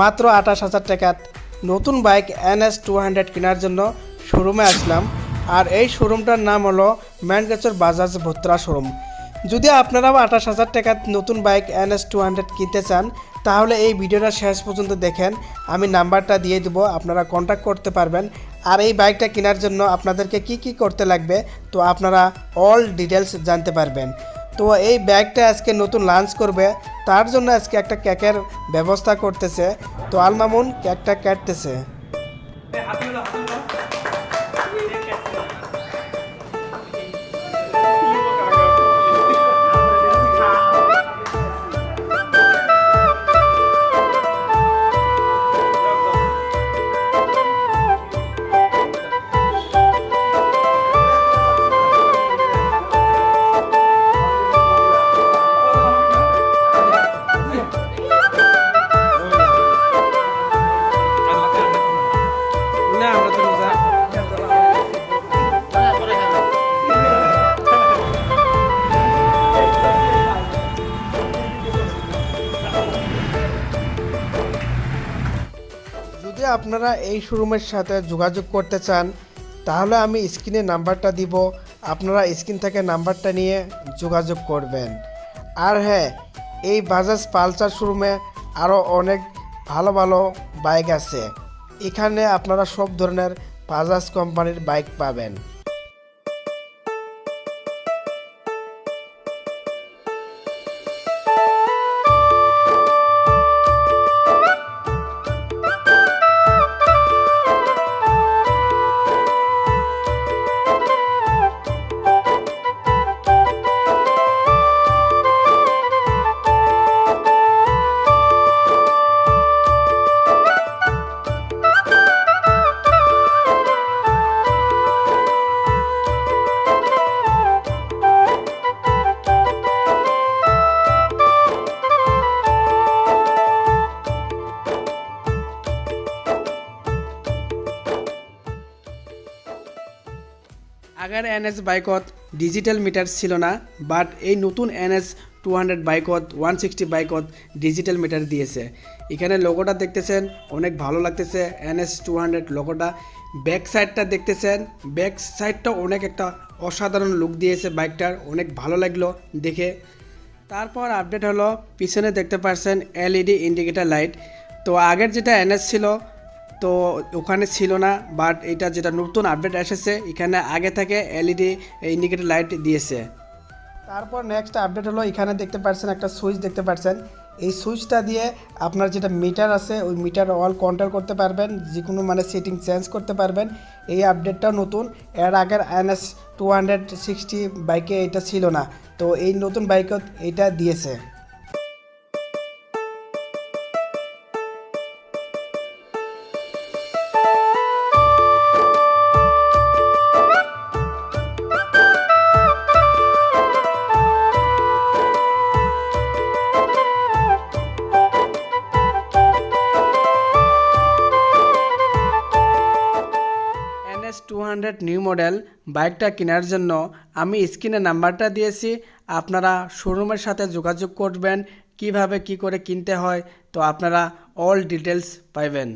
মাত্র আঠাশ হাজার টাকাত নতুন বাইক এনএস টু হান্ড্রেড কেনার জন্য শোরুমে আসলাম। আর এই শোরুমটার নাম হলো ম্যানগেচর বাজাজ ভোত্রা শোরুম যদি আপনারাও আঠাশ হাজার টাকার নতুন বাইক এনএস টু হান্ড্রেড কিনতে চান, তাহলে এই ভিডিওটা শেষ পর্যন্ত দেখেন। আমি নাম্বারটা দিয়ে দেবো, আপনারা কন্ট্যাক্ট করতে পারবেন। আর এই বাইকটা কেনার জন্য আপনাদেরকে কি কি করতে লাগবে, তো আপনারা অল ডিটেলস জানতে পারবেন। তো এই ব্যাগটা আজকে নতুন লঞ্চ করবে, তার জন্য আজকে একটা কেকের ব্যবস্থা করতেছে। তো আলমামুন কেকটা কাটতেছে। আপনারা এই শোরুমের সাথে যোগাযোগ করতে চান, তাহলে আমি স্ক্রিনে নাম্বারটা দিব। আপনারা স্ক্রিন থেকে নাম্বারটা নিয়ে যোগাযোগ করবেন। আর হ্যাঁ এই বাজাজ পালসার শোরুমে আরও অনেক ভালো ভালো বাইক আছে। এখানে আপনারা সব ধরনের বাজাজ কোম্পানির বাইক পাবেন। আগের এনএস বাইকত ডিজিটাল মিটার ছিল না বাট এই নতুন এনএস টু হান্ড্রেড বাইকত ওয়ান সিক্সটি বাইকত ডিজিটাল মিটার দিয়েছে এখানে লোগোটা দেখতেছেন, অনেক ভালো লাগতেছে, এনএস টু হান্ড্রেড লোগোটা ব্যাক সাইডটা দেখতেছেন ব্যাক সাইডটা অনেক একটা অসাধারণ লুক দিয়েছে বাইকটার, অনেক ভালো লাগল দেখে। তারপর আপডেট হলো, পিছনে দেখতে পাচ্ছেন এলইডি ইন্ডিকেটার লাইট তো আগের যেটা এনএস ছিল তো ওখানে ছিল না বাট এটা যেটা নতুন আপডেট এসেছে, এখানে আগে থেকে এলইডি ইন্ডিকেটর লাইট দিয়েছে। তারপর নেক্সট আপডেট হলো, এখানে দেখতে পাচ্ছেন একটা সুইচ দেখতে পাচ্ছেন। এই সুইচটা দিয়ে আপনার যেটা মিটার আছে, ওই মিটার অল কন্ট্রোল করতে পারবেন যে কোনো মানে সেটিং চেঞ্জ করতে পারবেন। এই আপডেটটাও নতুন, এর আগের এনএস টু হান্ড্রেড সিক্সটি বাইকে এটা ছিল না। তো এই নতুন বাইকত এটা দিয়েছে। হান্ড্রেড নিউ মডেল বাইকটা কেনার জন্য আমি স্ক্রিনে নাম্বারটা দিয়েছি। আপনারা শোরুমের সাথে যোগাযোগ করবেন, কীভাবে কি করে কিনতে হয়, তো আপনারা অল ডিটেলস পাইবেন।